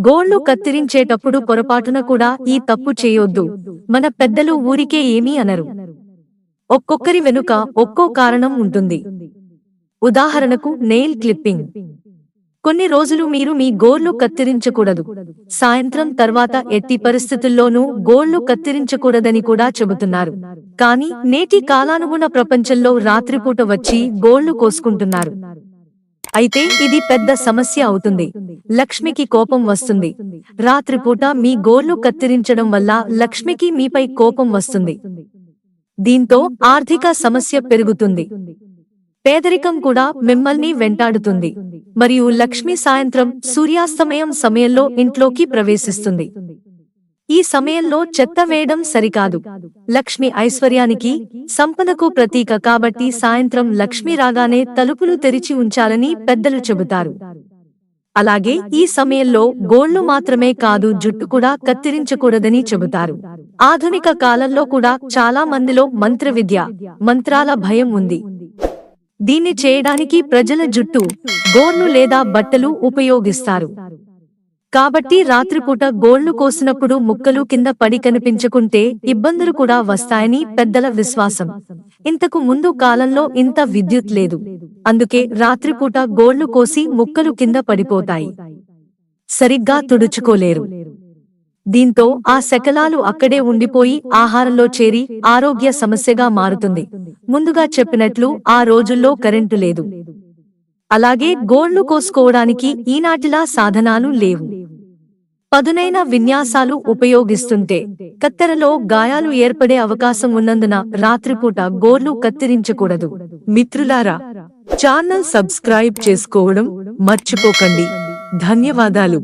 గోళ్ళు కత్తిరించేటప్పుడు పొరపాటున కూడా ఈ తప్పు చేయొద్దు. మన పెద్దలు ఊరికే ఏమీ అనరు. ఒక్కొక్కరి వెనుక ఒక్కో కారణం ఉంటుంది. ఉదాహరణకు నెయిల్ క్లిప్పింగ్. కొన్ని రోజులు మీరు మీ గోళ్ళు కత్తిరించకూడదు. సాయంత్రం తర్వాత ఎట్టి పరిస్థితుల్లోనూ గోళ్ళు కత్తిరించకూడదని కూడా చెబుతున్నారు. కానీ నేటి కాలానుగుణ ప్రపంచంలో రాత్రిపూట వచ్చి గోళ్ళు కోసుకుంటున్నారు. అయితే ఇది పెద్ద సమస్య అవుతుంది. లక్ష్మికి కోపం వస్తుంది. రాత్రిపూట మీ గోర్లు కత్తిరించడం వల్ల లక్ష్మికి మీపై కోపం వస్తుంది. దీంతో ఆర్థిక సమస్య పెరుగుతుంది. పేదరికం కూడా మిమ్మల్ని వెంటాడుతుంది. మరియు లక్ష్మి సాయంత్రం సూర్యాస్తమయం సమయంలో ఇంట్లోకి ప్రవేశిస్తుంది. ఈ సమయంలో చెత్త వేయడం సరికాదు. లక్ష్మి ఐశ్వర్యానికి సంపదకు ప్రతీక కాబట్టి సాయంత్రం లక్ష్మి రాగానే తలుపులు తెరిచి ఉంచాలని పెద్దలు చెబుతారు. అలాగే ఈ సమయంలో గోళ్ళు మాత్రమే కాదు జుట్టు కూడా కత్తిరించకూడదని చెబుతారు. ఆధునిక కాలంలో కూడా చాలా మందిలో మంత్ర విద్య మంత్రాల భయం ఉంది. దీన్ని చేయడానికి ప్రజల జుట్టు గోర్లు లేదా బట్టలు ఉపయోగిస్తారు. కాబట్టి రాత్రిపూట గోళ్ళు కోసినప్పుడు ముక్కలు కింద పడి కనిపించకుంటే ఇబ్బందులు కూడా వస్తాయని పెద్దల విశ్వాసం. ఇంతకు ముందు కాలంలో ఇంత విద్యుత్ లేదు. అందుకే రాత్రిపూట గోళ్ళు కోసి ముక్కలు కింద పడిపోతాయి. సరిగ్గా తుడుచుకోలేరు. దీంతో ఆ శకలాలు అక్కడే ఉండిపోయి ఆహారంలో చేరి ఆరోగ్య సమస్యగా మారుతుంది. ముందుగా చెప్పినట్లు ఆ రోజుల్లో కరెంటు లేదు. అలాగే గోళ్ళు కోసుకోవడానికి ఈనాటిలా సాధనాలు లేవు. పదునైన విన్యాసాలు ఉపయోగిస్తుంటే కత్తెరలో గాయాలు ఏర్పడే అవకాశం ఉన్నందున రాత్రిపూట గోర్లు కత్తిరించకూడదు. మిత్రులారా ఛానల్ సబ్స్క్రైబ్ చేసుకోవడం మర్చిపోకండి. ధన్యవాదాలు.